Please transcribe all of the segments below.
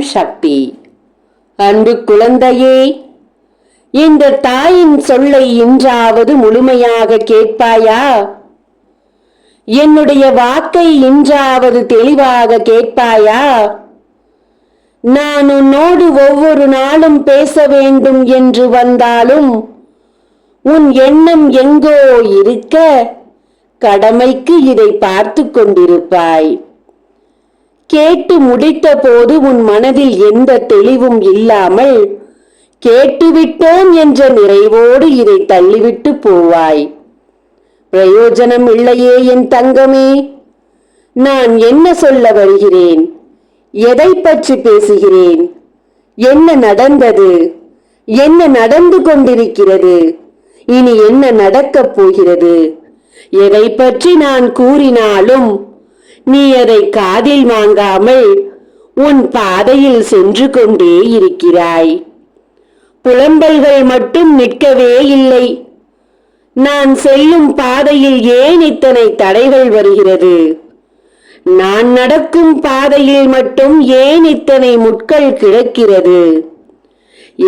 சக்தி. அன்பு குழந்தையே இந்த தாயின் சொல்லை இன்றாவது முழுமையாக கேட்பாயா? என்னுடைய வாக்கை இன்றாவது தெளிவாக கேட்பாயா? நான் உன்னோடு ஒவ்வொரு நாளும் பேச வேண்டும் என்று வந்தாலும் உன் எண்ணம் எங்கோ இருக்க கடமைக்கு இதை பார்த்து கொண்டிருப்பாய். கேட்டு முடித்த போது உன் மனதில் எந்த தெளிவும் இல்லாமல் கேட்டுவிட்டோம் என்ற நிறைவோடு இதை தள்ளிவிட்டு போவாய். பிரயோஜனம் இல்லையே என் தங்கமே நான் என்ன சொல்ல வருகிறேன்? எதை பற்றி பேசுகிறேன்? என்ன நடந்தது? என்ன நடந்து கொண்டிருக்கிறது? இனி என்ன நடக்கப் போகிறது? எதை பற்றி நான் கூறினாலும் நீ அதை காதில் வாங்காமல் உன் பாதையில் சென்று கொண்டே இருக்கிறாய். புலம்பல்கள் மட்டும் நிற்கவே இல்லை. நான் செல்லும் பாதையில் ஏன் இத்தனை தடைகள் வருகிறது? நான் நடக்கும் பாதையில் மட்டும் ஏன் இத்தனை முட்கள் கிடக்கிறது?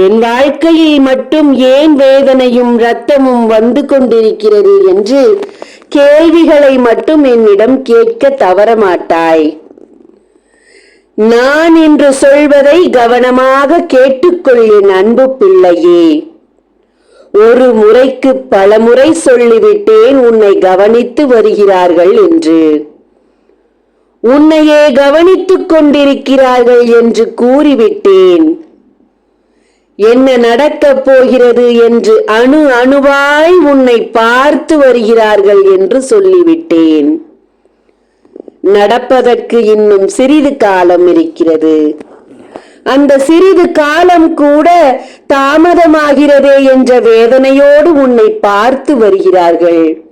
என் வாழ்க்கையில் மட்டும் ஏன் வேதனையும் இரத்தமும் வந்து கொண்டிருக்கிறது என்று கேள்விகளை மட்டும் என்னிடம் கேட்க தவறமாட்டாய். நான் என்று சொல்வதை கவனமாக கேட்டுக்கொள் என் அன்பு பிள்ளையே. ஒரு முறைக்கு பல முறை சொல்லிவிட்டேன் உன்னை கவனித்து வருகிறார்கள் என்று. உன்னையே கவனித்துக் கொண்டிருக்கிறார்கள் என்று கூறிவிட்டேன். என்ன நடக்கப் போகிறது என்று அணு அணுவாய் உன்னை பார்த்து வருகிறார்கள் என்று சொல்லிவிட்டேன். நடப்பதற்கு இன்னும் சிறிது காலம் இருக்கிறது. அந்த சிறிது காலம் கூட தாமதமாகிறதே என்ற வேதனையோடு உன்னை பார்த்து வருகிறார்கள்.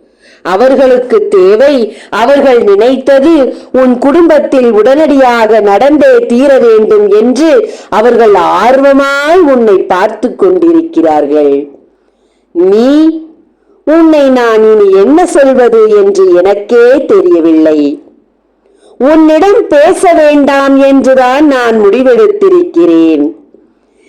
அவர்களுக்கு தேவை. அவர்கள் நினைத்தது உன் குடும்பத்தில் உடனடியாக நடந்தே தீர வேண்டும் என்று அவர்கள் ஆர்வமாய் உன்னை பார்த்து கொண்டிருக்கிறார்கள். நீ உன்னை நான் இனி என்ன சொல்வது என்று எனக்கே தெரியவில்லை. உன்னிடம் பேச வேண்டாம் என்றுதான் நான் முடிவெடுத்திருக்கிறேன்.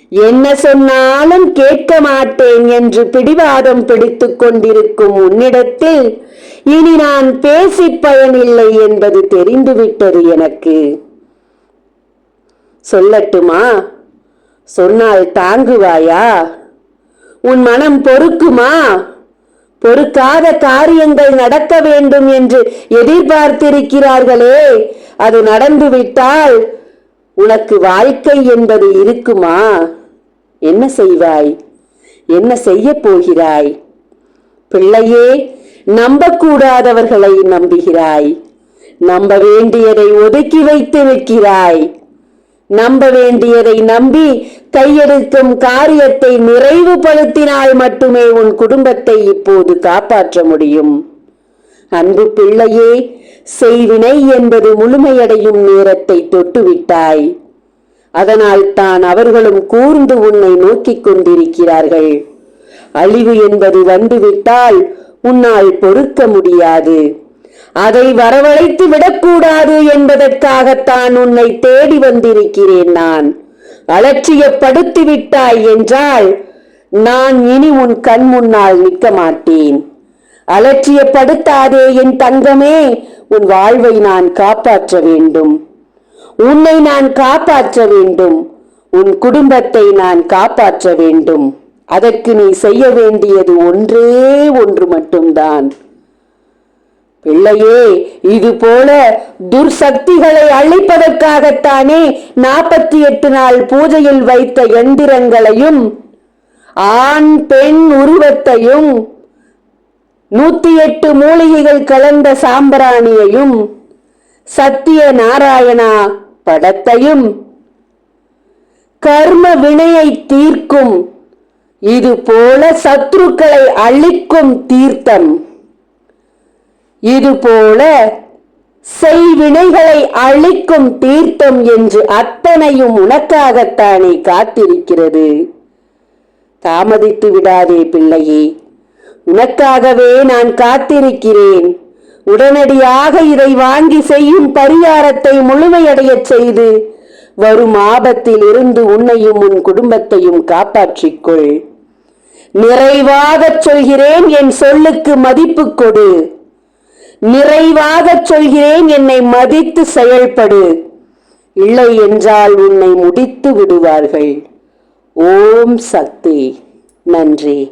என்ன சொன்னாலும் கேட்க மாட்டேன் என்று பிடிவாதம் பிடித்துக் கொண்டிருக்கும் உன்னிடத்தில் இனி நான் பேசி பயனில்லை என்பது தெரிந்துவிட்டது எனக்கு. சொல்லட்டுமா? சொன்னால் தாங்குவாயா? உன் மனம் பொறுக்குமா? பொறுக்காத காரியங்கள் நடக்க வேண்டும் என்று எதிர்பார்த்திருக்கிறார்களே அது நடந்துவிட்டால் உனக்கு வாழ்க்கை என்பது இருக்குமா? என்ன செய்வாய்? என்ன செய்ய போகிறாய்? பிள்ளையே நம்பக்கூடாதவர்களை நம்புகிறாய். நம்ப வேண்டியதை ஒதுக்கி வைத்து நிற்கிறாய் நம்ப வேண்டியதை நம்பி கையெடுக்கும் காரியத்தை நிறைவுபடுத்தினால் மட்டுமே உன் குடும்பத்தை இப்போது காப்பாற்ற முடியும். அன்பு பிள்ளையே செய்வினை என்பது முழுமையடையும் நேரத்தை தொட்டுவிட்டாய். அதனால் தான் அவர்களும் கூர்ந்து உன்னை நோக்கிக் கொண்டிருக்கிறார்கள். அழிவு என்பது வந்துவிட்டால் உன்னால் பொறுக்க முடியாது. அதை வரவழைத்து விடக்கூடாது என்பதற்காகத்தான் உன்னை தேடி வந்திருக்கிறேன் நான். அலட்சியப்படுத்தி விட்டாய் என்றால் நான் இனி உன் கண் முன்னால் நிற்க மாட்டேன். அலட்சியப்படுத்தாதே என் தங்கமே உன் வாழ்வை நான் காப்பாற்ற வேண்டும். உன்னை நான் காப்பாற்ற வேண்டும். உன் குடும்பத்தை நான் காப்பாற்ற வேண்டும். அதற்கு நீ செய்ய வேண்டியது ஒன்றே ஒன்று மட்டும்தான். பிள்ளையே இது போல துர்சக்திகளை அழிப்பதற்காகத்தானே நாற்பத்தி எட்டு நாள் பூஜையில் வைத்த எந்திரங்களையும் ஆண் பெண் உருவத்தையும் நூத்தி எட்டு மூலிகைகள் கலந்த சாம்பிராணியையும் சத்திய நாராயணா படத்தையும் கர்ம வினையை தீர்க்கும். இது போல சத்ருக்களை அழிக்கும் தீர்த்தம். இது போல செய்வினைகளை அழிக்கும் தீர்த்தம் என்று அத்தனையும் உனக்காகத்தானே காத்திருக்கிறது. தாமதித்து விடாதே பிள்ளையே உனக்காகவே நான் காத்திருக்கிறேன். உடனடியாக இதை வாங்கி செய்யும் பரிகாரத்தை முழுமையடையச் செய்து வரும் ஆபத்தில் இருந்து உன்னையும் உன் குடும்பத்தையும் காப்பாற்றிக்கொள். நிறைவாகச் சொல்கிறேன் என் சொல்லுக்கு மதிப்பு கொடு. நிறைவாகச் சொல்கிறேன் என்னை மதித்து செயல்படு. இல்லை என்றால் உன்னை முடித்து விடுவார்கள். ஓம் சக்தி. நன்றி.